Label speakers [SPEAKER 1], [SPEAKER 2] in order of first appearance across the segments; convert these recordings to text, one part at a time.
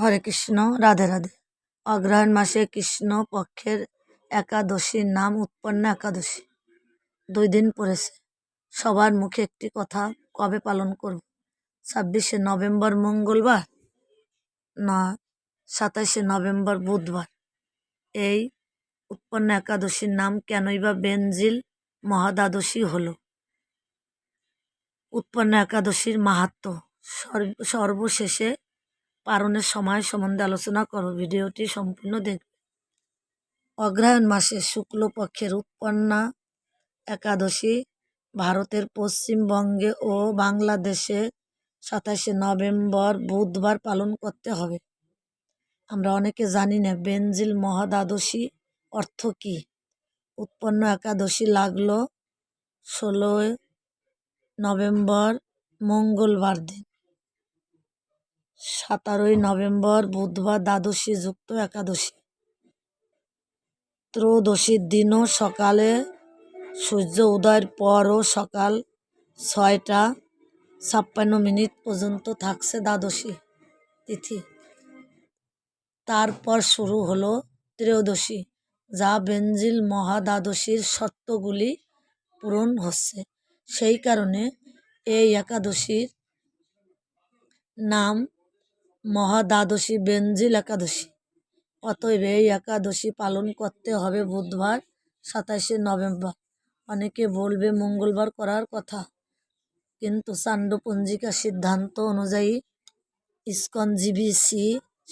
[SPEAKER 1] হরে কৃষ্ণ, রাধে রাধে। অগ্রহায়ণ মাসে কৃষ্ণ পক্ষের একাদশীর নাম উৎপন্ন একাদশী। দুই দিন পড়েছে। সবার মুখে একটি কথা কবে পালন করব? ছাব্বিশে নভেম্বর মঙ্গলবার? না, সাতাশে নভেম্বর বুধবার। এই উৎপন্ন একাদশীর নাম কেনই বা বেনজিল মহাদ্বাদশী হলো? উৎপন্ন একাদশীর মাহাত্ম সর্ব, সর্বশেষে পারণের সময় সম্বন্ধে আলোচনা করো। ভিডিওটি সম্পূর্ণ দেখবে অগ্রহায়ণ মাসে শুক্লপক্ষের উৎপন্না একাদশী ভারতের পশ্চিমবঙ্গে ও বাংলাদেশে সাতাশে নভেম্বর বুধবার পালন করতে হবে। আমরা অনেকে জানি না বেনজিল মহাদ্বাদশী অর্থ কী? উৎপন্ন একাদশী লাগল ষোলোই নভেম্বর মঙ্গলবার দিন। সতেরোই নভেম্বর বুধবার দ্বাদশী যুক্ত একাদশী। ত্রয়োদশীর দিনও সকালে সূর্য উদয়ের পরও সকাল ছয়টা ছাপ্পান্ন মিনিট পর্যন্ত থাকছে দ্বাদশী তিথি। তারপর শুরু হলো ত্রয়োদশী, যা বেঞ্জিল মহাদ্বাদশীর শর্তগুলি পূরণ হচ্ছে। সেই কারণে এই একাদশীর নাম মহাদ্বাদশী বেঞ্জিল একাদশী। অতএব এই একাদশী পালন করতে হবে বুধবার, সাতাশে নভেম্বর। অনেকে বলবে মঙ্গলবার করার কথা, কিন্তু চাণ্ডপঞ্জিকা সিদ্ধান্ত অনুযায়ী ইস্কন জিবিসি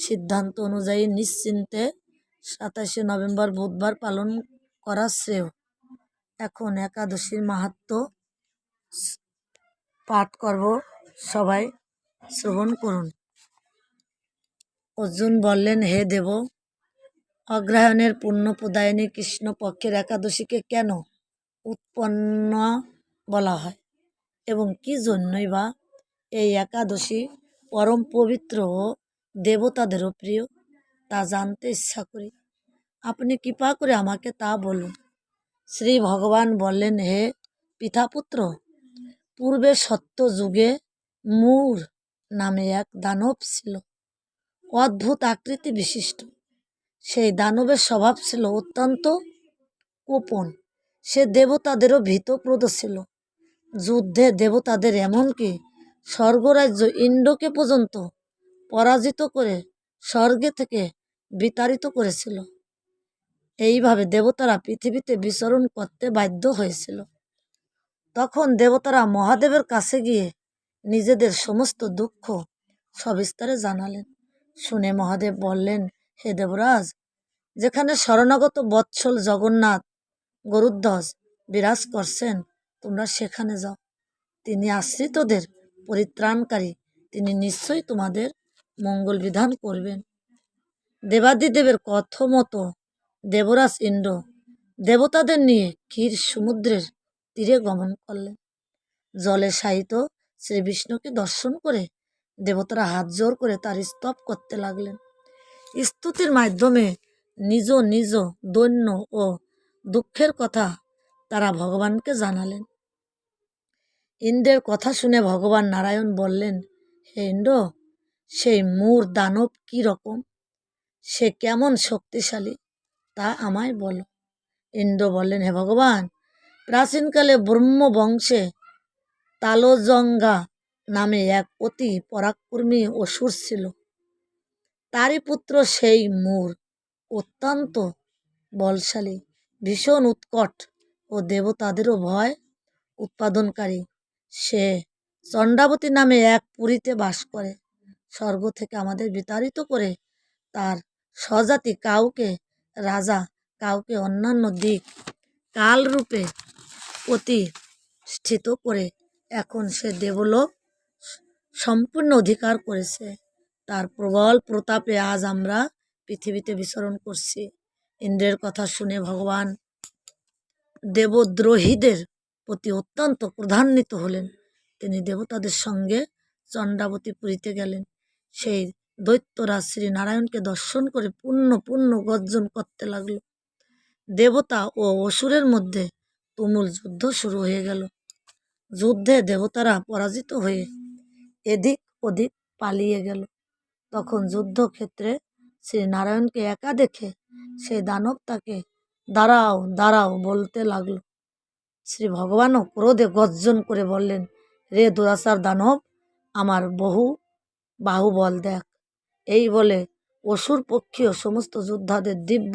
[SPEAKER 1] সিদ্ধান্ত অনুযায়ী নিশ্চিন্তে সাতাশে নভেম্বর বুধবার পালন করা শ্রেয়। এখন একাদশীর মাহাত্ম পাঠ করব। সবাই শ্রবণ করুন। অর্জুন বললেন, হে দেব, অগ্রহায়ণের পুণ্যপ্রদায়িনী কৃষ্ণপক্ষের একাদশীকে কেন উৎপন্ন বলা হয়? এবং কি জন্যই বা এই একাদশী পরম পবিত্র ও দেবতাদেরও প্রিয়? তা জানতে ইচ্ছা করি। আপনি কৃপা করে আমাকে তা বলুন। শ্রী ভগবান বললেন, হে পিতাপুত্র, পূর্বে সত্য যুগে মূর নামে এক দানব ছিল। অদ্ভুত আকৃতি বিশিষ্ট। সেই দানবের স্বভাব ছিল অত্যন্ত কোপন। সে দেবতাদেরও ভীতপ্রদ ছিল। যুদ্ধে দেবতাদের এমনকি স্বর্গরাজ্য ইন্দ্রকে পর্যন্ত পরাজিত করে স্বর্গে থেকে বিতাড়িত করেছিল। এইভাবে দেবতারা পৃথিবীতে বিচরণ করতে বাধ্য হয়েছিল। তখন দেবতারা মহাদেবের কাছে গিয়ে নিজেদের সমস্ত দুঃখ সবিস্তারে জানালেন। শুনে মহাদেব বললেন, হে দেবরাজ, যেখানে শরণাগত বৎসল জগন্নাথ গরুধ্বজ বিরাজ করছেন, তোমরা সেখানে যাও। তিনি আশ্রিতদের পরিত্রাণকারী, তিনি নিশ্চয়ই তোমাদের মঙ্গল বিধান করবেন। দেবাদিদেবের কথ মতো দেবরাজ ইন্দ্র দেবতাদের নিয়ে ক্ষীর সমুদ্রের তীরে গমন করলেন। জলে শায়িত শ্রী বিষ্ণুকে দর্শন করে দেবতারা হাত জোর করে তার স্তব করতে লাগলেন। স্তুতির মাধ্যমে নিজ নিজ দৈন্য ও দুঃখের কথা তারা ভগবানকে জানালেন। ইন্দ্রের কথা শুনে ভগবান নারায়ণ বললেন, হে ইন্দ্র, সেই মূর দানব কি রকম? সে কেমন শক্তিশালী? তা আমায় বলো। ইন্দ্র বললেন, হে ভগবান, প্রাচীনকালে ব্রহ্ম বংশে তালজঙ্গা নামে এক অতি পরাক্রমী অসুর ছিল। তারই পুত্র সেই মূর অত্যন্ত বলশালী, ভীষণ উৎকট ও দেবতাদেরও ভয় উৎপাদনকারী। সে চণ্ডাবতী নামে এক পুরীতে বাস করে। স্বর্গ থেকে আমাদের বিতাড়িত করে তার স্বজাতি কাউকে, রাজা কাউকে অন্যান্য দিক কালরূপে প্রতিষ্ঠিত করে এখন সে দেবলোক সম্পূর্ণ অধিকার করেছে। তার প্রবল প্রতাপে আজ আমরা পৃথিবীতে বিচরণ করছি। ইন্দ্রের কথা শুনে ভগবান দেবদ্রোহীদের প্রতি অত্যন্ত ক্রধান্বিত হলেন। তিনি দেবতাদের সঙ্গে চণ্ডাবতী পুরীতে গেলেন। সেই দৈত্যরা শ্রী নারায়ণকে দর্শন করে পূর্ণ পূর্ণ গর্জন করতে লাগল। দেবতা ও অসুরের মধ্যে তুমুল যুদ্ধ শুরু হয়ে গেল। যুদ্ধে দেবতারা পরাজিত হয়ে এদিক ওদিক পালিয়ে গেল। তখন যুদ্ধক্ষেত্রে শ্রী নারায়ণকে একা দেখে সেই দানব তাকে, দাঁড়াও দাঁড়াও বলতে লাগল। শ্রী ভগবানও ক্রোধে গর্জন করে বললেন, রে দুরাচার দানব, আমার বহু বাহুবল দেখ। এই বলে অসুর পক্ষীয় সমস্ত যোদ্ধাদের দিব্য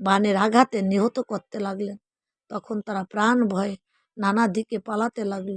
[SPEAKER 1] বাণের আঘাতে নিহত করতে লাগলেন। তখন তারা প্রাণ ভয়ে নানা দিকে পালাতে লাগল।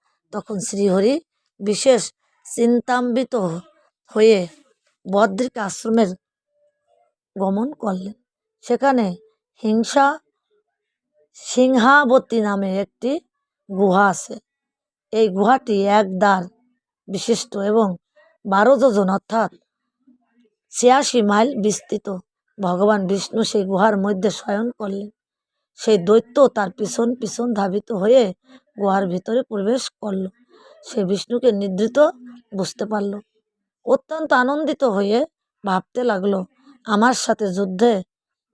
[SPEAKER 1] তখন শ্রীহরি বিশেষ চিন্তাম্বিত হয়ে বদ্রিক আশ্রমের গমন করলেন। সেখানে হিংসা সিংহাবতী নামে একটি গুহা আছে। এই গুহাটি এক দ্বার বিশিষ্ট এবং বারো যোজন অর্থাৎ ছিয়াশি মাইল বিস্তৃত। ভগবান বিষ্ণু সেই গুহার মধ্যে শয়ন করলেন। সেই দৈত্য তার পিছন পিছন ধাবিত হয়ে গুহার ভিতরে প্রবেশ করল। সে বিষ্ণুকে নিদ্রিত বুঝতে পারল। অত্যন্ত আনন্দিত হয়ে ভাবতে লাগল, আমার সাথে যুদ্ধে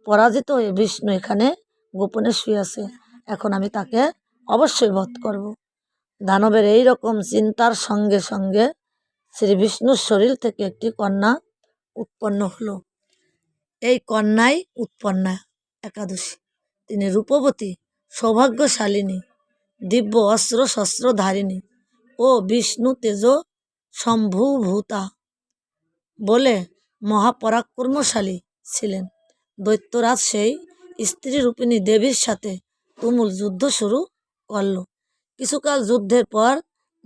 [SPEAKER 1] পরাজিত হয়ে বিষ্ণু এখানে গোপনে শুয়ে আছে। এখন আমি তাকে অবশ্যই বধ করব। দানবের এই রকম চিন্তার সঙ্গে সঙ্গে শ্রী বিষ্ণুর শরীর থেকে একটি কন্যা উৎপন্ন হলো। এই কন্যাই উৎপন্না, একাদশী। তিনি রূপবতী, সৌভাগ্যশালিনী দিব্য অস্ত্র শস্ত্রধারিণী ও বিষ্ণু তেজ সম্ভুভূতা বলে মহাপরাক্রমশালী ছিলেন। দৈত্যরাজ সেই স্ত্রী রূপিণী দেবীর সাথে তুমুল যুদ্ধ শুরু করল। কিছুকাল যুদ্ধের পর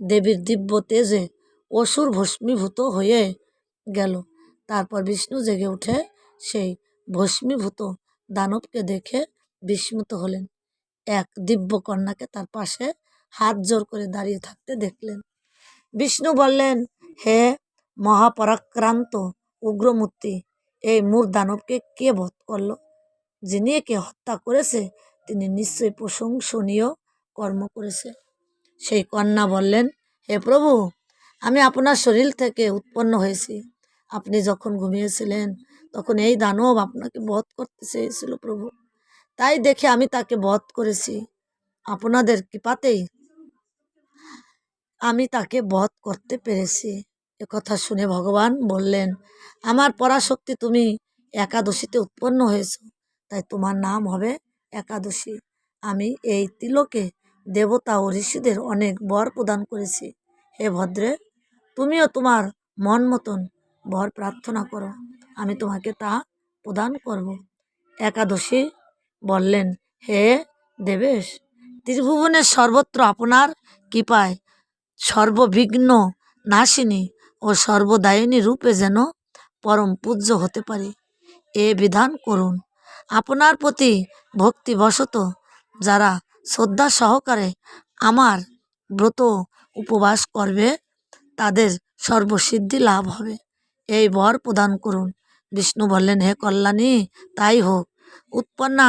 [SPEAKER 1] দেবীর দিব্য তেজে অসুর ভস্মীভূত হয়ে গেল। তারপর বিষ্ণু জেগে উঠে সেই ভস্মীভূত দানবকে দেখে বিস্মিত হলেন। এক দিব্য কন্যাকে তার পাশে হাত জোর করে দাঁড়িয়ে থাকতে দেখলেন। বিষ্ণু বললেন, হে মহাপরাক্রান্ত উগ্রমূর্তি, এই মূর দানবকে কে বধ করল? যিনি একে হত্যা করেছে, তিনি নিশ্চয়ই প্রশংসনীয় কর্ম করেছে। সেই কন্যা বললেন, হে প্রভু, আমি আপনার শরীর থেকে উৎপন্ন হয়েছি। আপনি যখন ঘুমিয়েছিলেন, তখন এই দানব আপনাকে বধ করতে চেয়েছিল প্রভু। তাই দেখে আমি তাকে বধ করেছি। আপনাদের কৃপাতেই আমি তাকে বধ করতে পেরেছি। কথা শুনে ভগবান বললেন, আমার পরাশক্তি তুমি একাদশীতে উৎপন্ন হয়েছ, তাই তোমার নাম হবে একাদশী। আমি এই তিলকে দেবতা ও ঋষিদের অনেক বর প্রদান করেছি। হে ভদ্রে, তুমিও তোমার মন মতন বর প্রার্থনা করো। আমি তোমাকে তা প্রদান করব। একাদশী বললেন, হে দেবেশ, ত্রিভুবনের সর্বত্র আপনার কৃপায় সর্ববিঘ্ন নাশিনী ও সর্বদায়িনী রূপে যেন পরম পূজ্য হতে পারি। এ বিধান করুন। আপনার প্রতি ভক্তিবশত যারা শ্রদ্ধা সহকারে আমার ব্রত উপবাস করবে, তাদের সর্বসিদ্ধি লাভ হবে। এই বর প্রদান করুন। বিষ্ণু বললেন, হে কল্যাণী, তাই হোক। উৎপন্না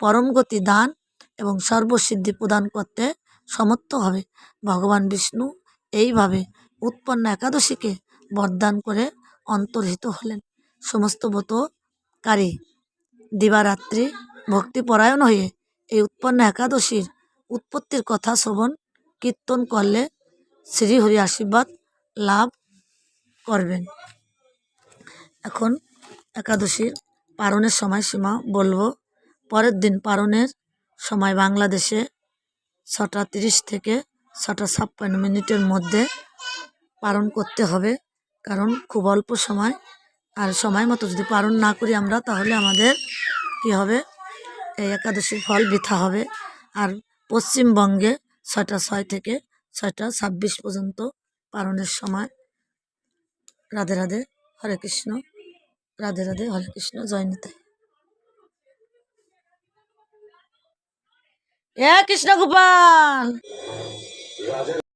[SPEAKER 1] পরম গতি দান এবং সর্বসিদ্ধি প্রদান করতে সমর্থ হবে। ভগবান বিষ্ণু এইভাবে উৎপন্ন একাদশীকে বরদান করে অন্তর্হিত হলেন। সমস্ত ব্রতকারী দিবারাত্রি ভক্তিপরায়ণ হয়ে এই উৎপন্ন একাদশীর উৎপত্তির কথা শ্রবণ, কীর্তন করলে শ্রীহরি আশীর্বাদ লাভ করবেন। এখন একাদশীর পারণের সময়সীমা বলব। পরের দিন পারণের সময় বাংলাদেশে ছটা তিরিশ থেকে ছটা ছাপ্পান্ন মিনিটের মধ্যে পালন করতে হবে। কারণ খুব অল্প সময়। আর সময় মতো যদি পারণ না করি আমরা, তাহলে আমাদের কি হবে? এই একাদশীর ফল বৃথা হবে। আর পশ্চিমবঙ্গে ছয়টা ছয় থেকে ছয়টা ছাব্বিশ পর্যন্ত পারণের সময়। রাধে রাধে, হরে কৃষ্ণ। রাধে রাধে, হরে কৃষ্ণ, জয় নিতাই। এ কৃষ্ণ গোপাল